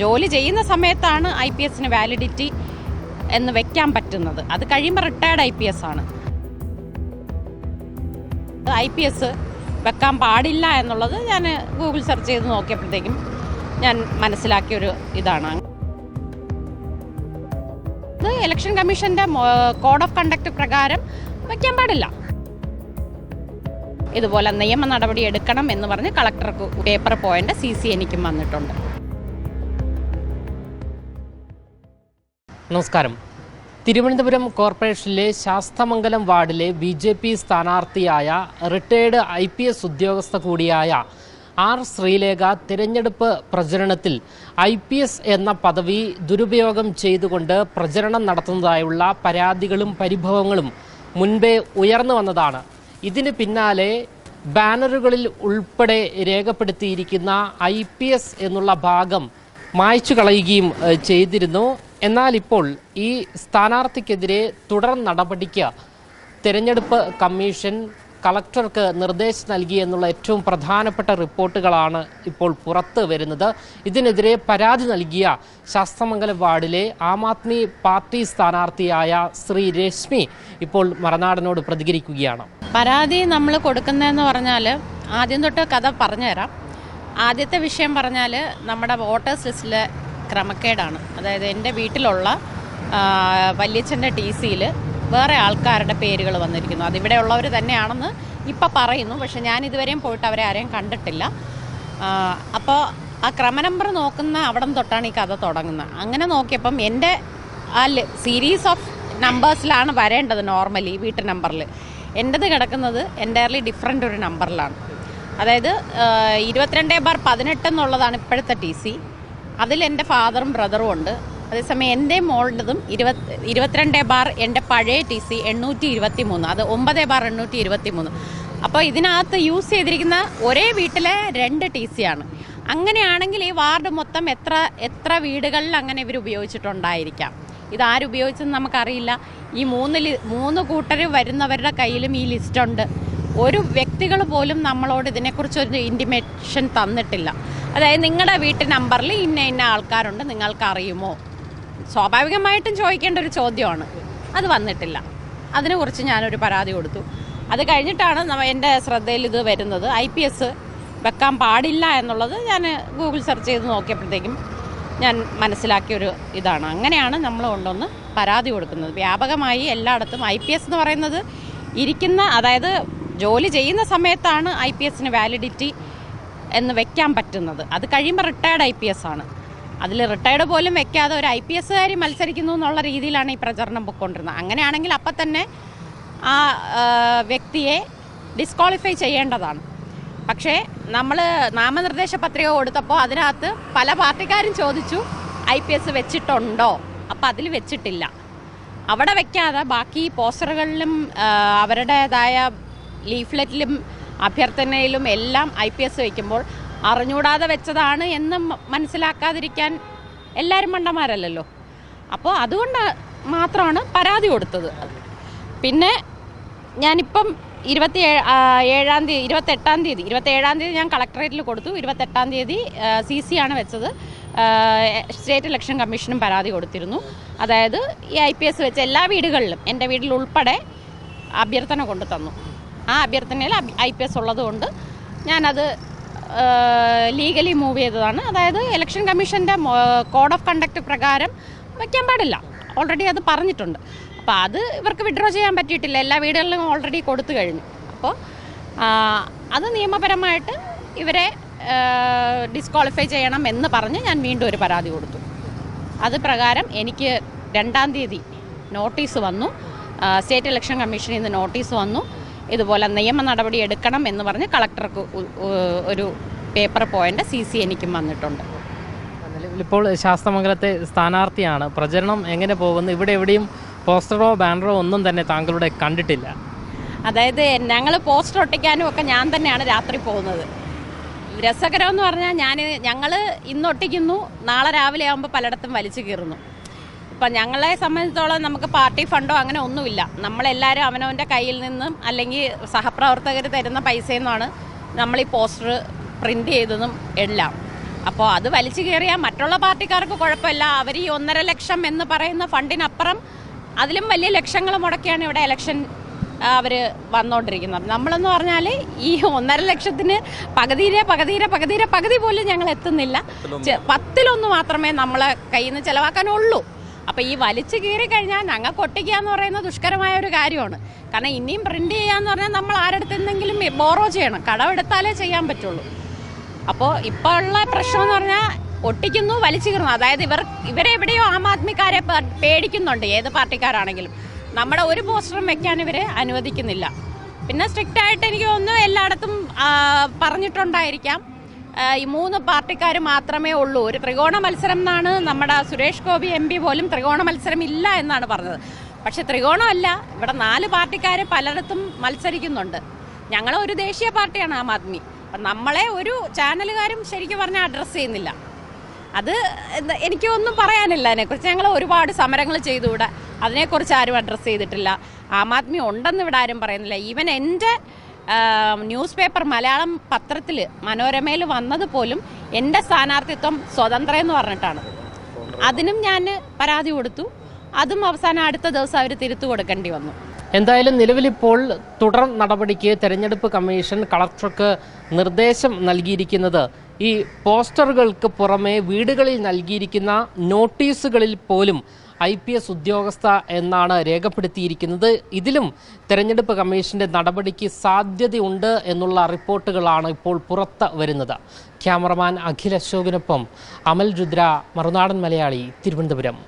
ജോലി ചെയ്യുന്ന സമയത്താണ് ഐ പി എസിന് വാലിഡിറ്റി എന്ന് വെക്കാൻ പറ്റുന്നത്. അത് കഴിയുമ്പോൾ റിട്ടയർഡ് ഐ പി എസ് ആണ്. ഐ പി എസ് വെക്കാൻ പാടില്ല എന്നുള്ളത് ഞാൻ ഗൂഗിൾ സെർച്ച് ചെയ്ത് നോക്കിയപ്പോഴത്തേക്കും ഞാൻ മനസ്സിലാക്കിയൊരു ഇതാണ്. ഇത് ഇലക്ഷൻ കമ്മീഷന്റെ കോഡ് ഓഫ് കണ്ടക്ട് പ്രകാരം വയ്ക്കാൻ പാടില്ല. ഇതുപോലെ നിയമ നടപടി എടുക്കണം എന്ന് പറഞ്ഞ് കളക്ടർക്ക് പേപ്പർ പോയിന്റ് സി സി എനിക്കും വന്നിട്ടുണ്ട്. നമസ്കാരം. തിരുവനന്തപുരം കോർപ്പറേഷനിലെ ശാസ്തമംഗലം വാർഡിലെ ബി ജെ പി സ്ഥാനാർത്ഥിയായ റിട്ടയേർഡ് ഐ പി എസ് ഉദ്യോഗസ്ഥ കൂടിയായ ആർ ശ്രീലേഖ തിരഞ്ഞെടുപ്പ് പ്രചരണത്തിൽ ഐ പി എസ് എന്ന പദവി ദുരുപയോഗം ചെയ്തുകൊണ്ട് പ്രചരണം നടത്തുന്നതായുള്ള പരാതികളും പരിഭവങ്ങളും മുൻപേ ഉയർന്നു വന്നതാണ്. ഇതിന് പിന്നാലെ ബാനറുകളിൽ ഉൾപ്പെടെ രേഖപ്പെടുത്തിയിരിക്കുന്ന ഐ എന്നുള്ള ഭാഗം മായ്ച്ചു കളയുകയും ചെയ്തിരുന്നു. എന്നാൽ ഇപ്പോൾ ഈ സ്ഥാനാർത്ഥിക്കെതിരെ തുടർ നടപടിക്ക് തിരഞ്ഞെടുപ്പ് കമ്മീഷൻ കളക്ടർക്ക് നിർദ്ദേശം നൽകി എന്നുള്ള ഏറ്റവും പ്രധാനപ്പെട്ട റിപ്പോർട്ടുകളാണ് ഇപ്പോൾ പുറത്ത് വരുന്നത്. ഇതിനെതിരെ പരാതി നൽകിയ ശാസ്തമംഗലം വാർഡിലെ ആം ആദ്മി പാർട്ടി സ്ഥാനാർത്ഥിയായ ശ്രീ രശ്മി ഇപ്പോൾ മറനാടനോട് പ്രതികരിക്കുകയാണ്. പരാതി നമ്മൾ കൊടുക്കുന്നതെന്ന് പറഞ്ഞാൽ ആദ്യം തൊട്ട് കഥ പറഞ്ഞുതരാം. ആദ്യത്തെ വിഷയം പറഞ്ഞാൽ നമ്മുടെ വോട്ടേഴ്സ് ലിസ്റ്റിലെ ക്രമക്കേടാണ്. അതായത് എന്റെ വീട്ടിലുള്ള വല്യച്ഛന്റെ ടി സിയിൽ വേറെ ആൾക്കാരുടെ പേരുകൾ വന്നിരിക്കുന്നു. അതിവിടെ ഉള്ളവർ തന്നെയാണെന്ന് ഇപ്പം പറയുന്നു. പക്ഷെ ഞാൻ ഇതുവരെയും പോയിട്ട് അവരെ ആരെയും കണ്ടിട്ടില്ല. അപ്പോൾ ആ ക്രമ നമ്പർ നോക്കുന്ന അവിടം തൊട്ടാണ് ഈ കഥ തുടങ്ങുന്നത്. അങ്ങനെ നോക്കിയപ്പം എന്റെ ആ സീരീസ് ഓഫ് നമ്പേഴ്സിലാണ് വരേണ്ടത് നോർമലി വീട്ടു നമ്പറിൽ എന്റെത് കിടക്കുന്നത് എന്റയർലി ഡിഫറെന്റ് ഒരു നമ്പറിലാണ്. അതായത് ഇരുപത്തിരണ്ട് ബാർ പതിനെട്ട് എന്നുള്ളതാണ് ഇപ്പോഴത്തെ ടി സി. അതിൽ എന്റെ ഫാദറും ബ്രദറും ഉണ്ട്. അതേസമയം എന്റെ മോളുടേതും ഇരുപത്തി ഇരുപത്തിരണ്ട് ബാർ എന്റെ പഴയ ടി സി എണ്ണൂറ്റി ഇരുപത്തി മൂന്ന് അത് ഒമ്പത് ബാർ എണ്ണൂറ്റി ഇരുപത്തി മൂന്ന് അപ്പോൾ ഇതിനകത്ത് യൂസ് ചെയ്തിരിക്കുന്ന ഒരേ വീട്ടിലെ രണ്ട് ടി സി ആണ് അങ്ങനെയാണെങ്കിൽ ഈ വാർഡ് മൊത്തം എത്ര എത്ര വീടുകളിൽ അങ്ങനെ ഇവർ ഉപയോഗിച്ചിട്ടുണ്ടായിരിക്കാം? ഇത് ആരുപയോഗിച്ചെന്ന് നമുക്കറിയില്ല. ഈ മൂന്ന് മൂന്ന് കൂട്ടർ വരുന്നവരുടെ കയ്യിലും ഈ ലിസ്റ്റുണ്ട് ഒരു വ്യക്തികൾ പോലും നമ്മളോട് ഇതിനെക്കുറിച്ച് ഒരു ഇന്റിമേഷൻ തന്നിട്ടില്ല. അതായത് നിങ്ങളുടെ വീട്ടു നമ്പറിൽ ഇന്ന ഇന്ന ആൾക്കാരുണ്ട് നിങ്ങൾക്ക് അറിയുമോ സ്വാഭാവികമായിട്ടും ചോദിക്കേണ്ട ഒരു ചോദ്യമാണ്. അത് വന്നിട്ടില്ല. അതിനെക്കുറിച്ച് ഞാനൊരു പരാതി കൊടുത്തു. അത് കഴിഞ്ഞിട്ടാണ് എന്റെ ശ്രദ്ധയിൽ ഇത് വരുന്നത്. ഐ പി എസ് വെക്കാൻ പാടില്ല എന്നുള്ളത് ഞാൻ ഗൂഗിൾ സെർച്ച് ചെയ്ത് നോക്കിയപ്പോഴത്തേക്കും ഞാൻ മനസ്സിലാക്കിയൊരു ഇതാണ്. അങ്ങനെയാണ് നമ്മൾ കൊണ്ടുവന്ന് പരാതി കൊടുക്കുന്നത്. വ്യാപകമായി എല്ലായിടത്തും ഐ പി എസ് എന്ന് പറയുന്നത് ഇരിക്കുന്ന അതായത് ജോലി ചെയ്യുന്ന സമയത്താണ് ഐ പി എസിന് വാലിഡിറ്റി എന്ന് വെക്കാൻ പറ്റുന്നത്. അത് കഴിയുമ്പോൾ റിട്ടയർഡ് ഐ പി എസ് ആണ്. അതിൽ റിട്ടയർഡ് പോലും വെക്കാതെ ഒരു ഐ പി എസ്സുകാരി മത്സരിക്കുന്നു എന്നുള്ള രീതിയിലാണ് ഈ പ്രചരണം പൊയ്ക്കൊണ്ടിരുന്നത് അങ്ങനെയാണെങ്കിൽ അപ്പം തന്നെ ആ വ്യക്തിയെ ഡിസ്ക്വാളിഫൈ ചെയ്യേണ്ടതാണ്. പക്ഷേ നമ്മൾ നാമനിർദ്ദേശ പത്രിക കൊടുത്തപ്പോൾ അതിനകത്ത് പല പാർട്ടിക്കാരും ചോദിച്ചു ഐ പി എസ് വെച്ചിട്ടുണ്ടോ? അപ്പം അതിൽ വെച്ചിട്ടില്ല. അവിടെ വെക്കാതെ ബാക്കി പോസ്റ്ററുകളിലും അവരുടേതായ ലീഫ്ലെറ്റിലും അഭ്യർത്ഥനയിലും എല്ലാം ഐ പി എസ് വയ്ക്കുമ്പോൾ അറിഞ്ഞൂടാതെ വെച്ചതാണ് എന്ന് മനസ്സിലാക്കാതിരിക്കാൻ എല്ലാവരും മണ്ടന്മാരല്ലല്ലോ. അപ്പോൾ അതുകൊണ്ട് മാത്രമാണ് പരാതി കൊടുത്തത്. പിന്നെ ഞാനിപ്പം ഇരുപത്തി ഏഴ് ഏഴാം തീയതി ഇരുപത്തെട്ടാം തീയതി ഇരുപത്തേഴാം തീയതി ഞാൻ കളക്ടറേറ്റിൽ കൊടുത്തു. ഇരുപത്തെട്ടാം തീയതി സി സി ആണ് വെച്ചത്. സ്റ്റേറ്റ് ഇലക്ഷൻ കമ്മീഷനും പരാതി കൊടുത്തിരുന്നു. അതായത് ഈ ഐ പി എസ് വെച്ച് എല്ലാ വീടുകളിലും എന്റെ വീട്ടിൽ ഉൾപ്പെടെ അഭ്യർത്ഥന കൊണ്ടു തന്നു ആ അഭ്യർത്ഥനയിൽ ഐ പി എസ് ഉള്ളതുകൊണ്ട് ഞാനത് ലീഗലി മൂവ് ചെയ്തതാണ്. അതായത് ഇലക്ഷൻ കമ്മീഷന്റെ കോഡ് ഓഫ് കണ്ടക്ട് പ്രകാരം വയ്ക്കാൻ പാടില്ല. ഓൾറെഡി അത് പറഞ്ഞിട്ടുണ്ട്. അപ്പോൾ അത് ഇവർക്ക് വിഡ്രോ ചെയ്യാൻ പറ്റിയിട്ടില്ല. എല്ലാ വീടുകളിലും ഓൾറെഡി കൊടുത്തു കഴിഞ്ഞു. അപ്പോൾ അത് നിയമപരമായിട്ട് ഇവരെ ഡിസ്ക്വാളിഫൈ ചെയ്യണം എന്ന് പറഞ്ഞ് ഞാൻ വീണ്ടും ഒരു പരാതി കൊടുത്തു. അത് പ്രകാരം എനിക്ക് രണ്ടാം തീയതി നോട്ടീസ് വന്നു. സ്റ്റേറ്റ് ഇലക്ഷൻ കമ്മീഷനിൽ നിന്ന് നോട്ടീസ് വന്നു. ഇതുപോലെ നിയമ നടപടി എടുക്കണം എന്ന് പറഞ്ഞ് കളക്ടർക്ക് ഒരു പേപ്പർ പോയിന്റ് സി സി എനിക്കും വന്നിട്ടുണ്ട്. ഇപ്പോൾ ശാസ്തമംഗലത്തെ സ്ഥാനാർത്ഥിയാണ്. പ്രചരണം എങ്ങനെ പോകുന്നു? ഇവിടെ എവിടെയും പോസ്റ്ററോ ബാനറോ ഒന്നും തന്നെ താങ്കളുടെ കണ്ടിട്ടില്ല. അതായത് ഞങ്ങൾ പോസ്റ്റർ ഒട്ടിക്കാനും ഒക്കെ ഞാൻ തന്നെയാണ് രാത്രി പോകുന്നത്. രസകരമെന്ന് പറഞ്ഞാൽ ഞാൻ ഞങ്ങൾ ഇന്ന് ഒട്ടിക്കുന്നു നാളെ രാവിലെ ആകുമ്പോൾ പലയിടത്തും വലിച്ചു കീറുന്നു. ഇപ്പം ഞങ്ങളെ സംബന്ധിച്ചോളം നമുക്ക് പാർട്ടി ഫണ്ടോ അങ്ങനെ ഒന്നുമില്ല. നമ്മളെല്ലാവരും അവനവന്റെ കയ്യിൽ നിന്നും അല്ലെങ്കിൽ സഹപ്രവർത്തകർ തരുന്ന പൈസയിൽ നിന്നാണ് നമ്മൾ ഈ പോസ്റ്റർ പ്രിന്റ് ചെയ്തതും എല്ലാം. അപ്പോൾ അത് വലിച്ചു കയറിയാൽ മറ്റുള്ള പാർട്ടിക്കാർക്ക് കുഴപ്പമില്ല. അവർ ഈ ഒന്നര ലക്ഷം എന്ന് പറയുന്ന ഫണ്ടിനപ്പുറം അതിലും വലിയ ലക്ഷങ്ങൾ മുടക്കിയാണ് ഇവിടെ ഇലക്ഷൻ അവർ വന്നുകൊണ്ടിരിക്കുന്നത് നമ്മളെന്ന് പറഞ്ഞാൽ ഈ ഒന്നര ലക്ഷത്തിന് പകുതിയിലെ പകുതിയിലെ പകുതിയിലെ പകുതി പോലും ഞങ്ങൾ എത്തുന്നില്ല. പത്തിലൊന്ന് മാത്രമേ നമ്മളെ കയ്യിൽ നിന്ന് ചിലവാക്കാനുള്ളൂ. അപ്പോൾ ഈ വലിച്ചു കീറി കഴിഞ്ഞാൽ ഞങ്ങൾക്ക് ഒട്ടിക്കുക എന്ന് പറയുന്നത് ദുഷ്കരമായ ഒരു കാര്യമാണ്. കാരണം ഇനിയും പ്രിന്റ് ചെയ്യാന്ന് പറഞ്ഞാൽ നമ്മൾ ആരുടെ എന്തെങ്കിലും ബോറോ ചെയ്യണം. കടമെടുത്താലേ ചെയ്യാൻ പറ്റുള്ളൂ. അപ്പോൾ ഇപ്പോൾ ഉള്ള പ്രശ്നം എന്ന് പറഞ്ഞാൽ ഒട്ടിക്കുന്നു വലിച്ചു കീറുന്നു. അതായത് ഇവർ ഇവരെവിടെയോ ആം ആദ്മിക്കാരെ പേടിക്കുന്നുണ്ട്. ഏത് പാർട്ടിക്കാരാണെങ്കിലും. നമ്മുടെ ഒരു പോസ്റ്ററും വെക്കാൻ ഇവരെ അനുവദിക്കുന്നില്ല. പിന്നെ സ്ട്രിക്റ്റ് ആയിട്ട് എനിക്ക് തോന്നുന്നു എല്ലായിടത്തും പറഞ്ഞിട്ടുണ്ടായിരിക്കാം. ഈ മൂന്ന് പാർട്ടിക്കാർ മാത്രമേ ഉള്ളൂ. ഒരു ത്രികോണ മത്സരം എന്നാണ് നമ്മുടെ സുരേഷ് ഗോപി എം പി പോലും ത്രികോണ മത്സരം ഇല്ല എന്നാണ് പറഞ്ഞത്. പക്ഷെ ത്രികോണമല്ല. ഇവിടെ നാല് പാർട്ടിക്കാർ പലയിടത്തും മത്സരിക്കുന്നുണ്ട്. ഞങ്ങൾ ഒരു ദേശീയ പാർട്ടിയാണ് ആം ആദ്മി. അപ്പം നമ്മളെ ഒരു ചാനലുകാരും ശരിക്കും പറഞ്ഞാൽ അഡ്രസ്സ് ചെയ്യുന്നില്ല. അത് എനിക്ക് ഒന്നും പറയാനില്ല അതിനെക്കുറിച്ച്. ഞങ്ങൾ ഒരുപാട് സമരങ്ങൾ ചെയ്തു ഇവിടെ. അതിനെക്കുറിച്ച് ആരും അഡ്രസ്സ് ചെയ്തിട്ടില്ല. ആം ആദ്മി ഉണ്ടെന്ന് ഇവിടെ ആരും പറയുന്നില്ല. ഈവൻ എന്റെ ന്യൂസ് പേപ്പർ മലയാളം പത്രത്തിൽ മനോരമയിൽ വന്നത് പോലും എന്റെ സ്ഥാനാർത്ഥിത്വം സ്വതന്ത്ര എന്ന് പറഞ്ഞിട്ടാണ്. അതിനും ഞാൻ പരാതി കൊടുത്തു. അതും അവസാനം അടുത്ത ദിവസം അവർ തിരുത്തു കൊടുക്കേണ്ടി വന്നു. എന്തായാലും നിലവിലിപ്പോൾ തുടർ നടപടിക്ക് തെരഞ്ഞെടുപ്പ് കമ്മീഷൻ കളക്ടർക്ക് നിർദ്ദേശം നൽകിയിരിക്കുന്നത് ഈ പോസ്റ്ററുകൾക്ക് പുറമെ വീടുകളിൽ നൽകിയിരിക്കുന്ന നോട്ടീസുകളിൽ പോലും ഐ പി എസ് ഉദ്യോഗസ്ഥ എന്നാണ് രേഖപ്പെടുത്തിയിരിക്കുന്നത്. ഇതിലും തെരഞ്ഞെടുപ്പ് കമ്മീഷന്റെ നടപടിക്ക് സാധ്യതയുണ്ട് എന്നുള്ള റിപ്പോർട്ടുകളാണ് ഇപ്പോൾ പുറത്ത് വരുന്നത്. ക്യാമറമാൻ അഖിൽ അശോകിനൊപ്പം അമൽ രുദ്ര മറുനാടൻ മലയാളി തിരുവനന്തപുരം.